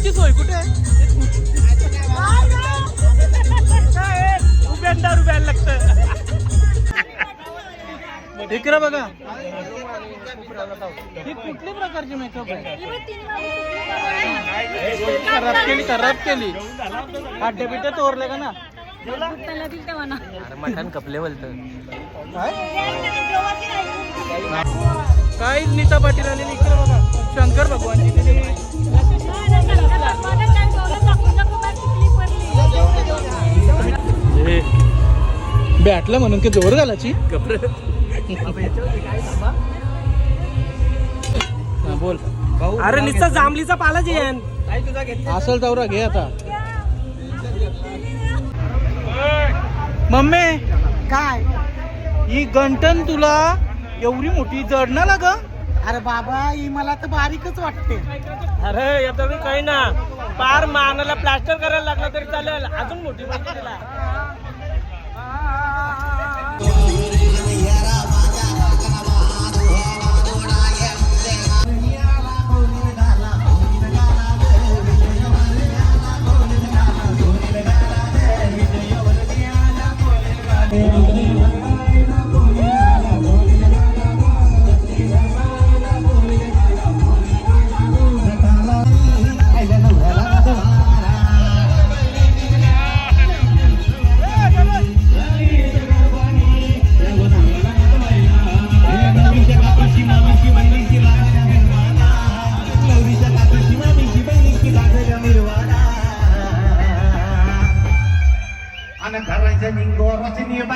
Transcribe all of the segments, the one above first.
याची सोय कुठे दारू प्यायला लागतं. इकडे बघा. ही कुठल्या प्रकारची मेकअप आहे? खराब केली खराब केली. आड्या बिड्या तोरले का ना? मटण कपले बोलतं. काय? काय नीता पाटील आलेली इकडे बघा. शंकर भगवानची तिने बॅटला म्हणून की जोर घालायची हा, बोल. अरे नुसता जांभलीचा पालाच येन असल दौरा घे आता. मम्मी काय? ही गंटन तुला एवढी मोठी जडणार ग अरे बाबा ही मला तर बारीकच वाटते. अरे काही ना. पार मानाला प्लास्टर करायला लागला तरी चालेल. अजून मोठी तिला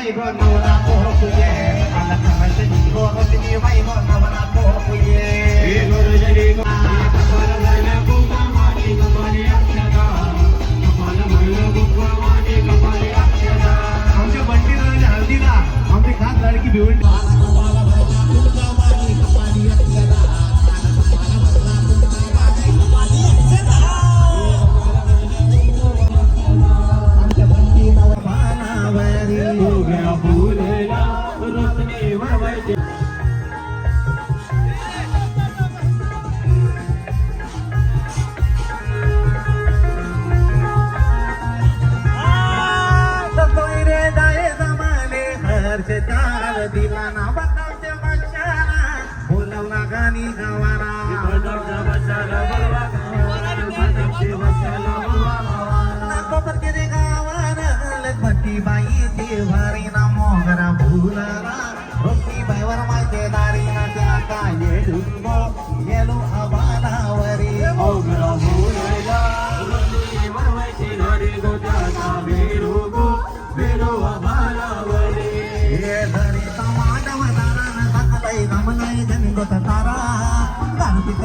వైభవ నూరా మోహకు జయ అలా సమస్య నీ మోహకు నీ వైభవ తాకి భారిన మోహర భూలరా రొట్టి బైవర్ మధ్య దారిన తినక ఎలు అబానావరి ఓగ్ర భూలరా. తారా కనిపిత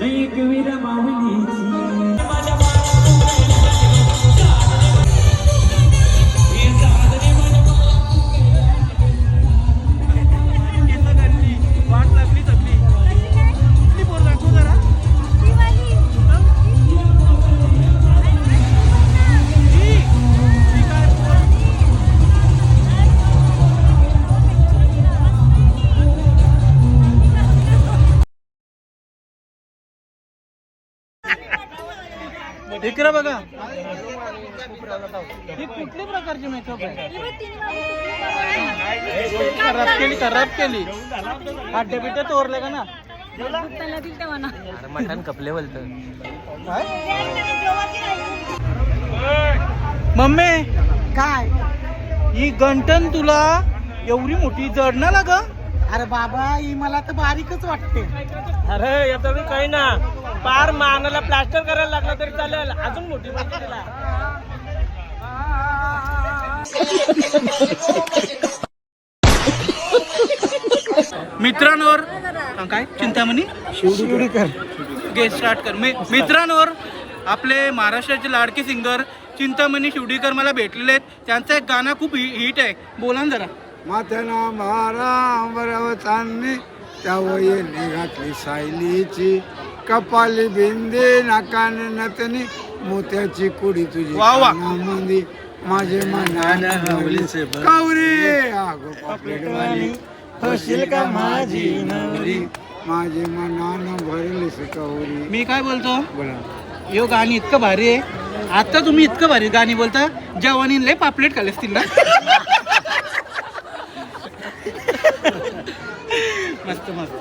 Make me the इकडे बघा. ही कुठल्या प्रकारची मेकअप आहे? खराब केली खराब केली तोरले का ना? मटण कपले बोलत. मम्मी काय? ही गंटन तुला एवढी मोठी जड ना लाग? अरे बाबा ही मला तर बारीकच वाटते. अरे याचा बी काही ना. पार मानाला प्लास्टर करायला लागला तरी चालेल. अजून मोठी तिला. मित्रांवर काय? चिंतामणी? शिवडीकर. गे स्टार्ट कर. मी मित्रांवर आपले महाराष्ट्राचे लाडके सिंगर चिंतामणी शिवडीकर मला भेटलेले आहेत. त्यांचं एक गाणं खूप हिट आहे. बोला ना जरा. माथ्याना अंबराव चांदणी त्या वयेने घातली सायलीची. कपाली बिंदे नाकान नतनी मोत्याची कुडी तुझी. कानामंदी. माझे मनान कवरी! होशील का माझी नवरी? माझे मनान भरलीस कवरी. मी काय बोलतो? बोला. यो गाणी इतकं भारी आहे. आता तुम्ही इतकं भारी गाणी बोलता जवानी लय पापलेट खाले असतील ना मस्त मस्त.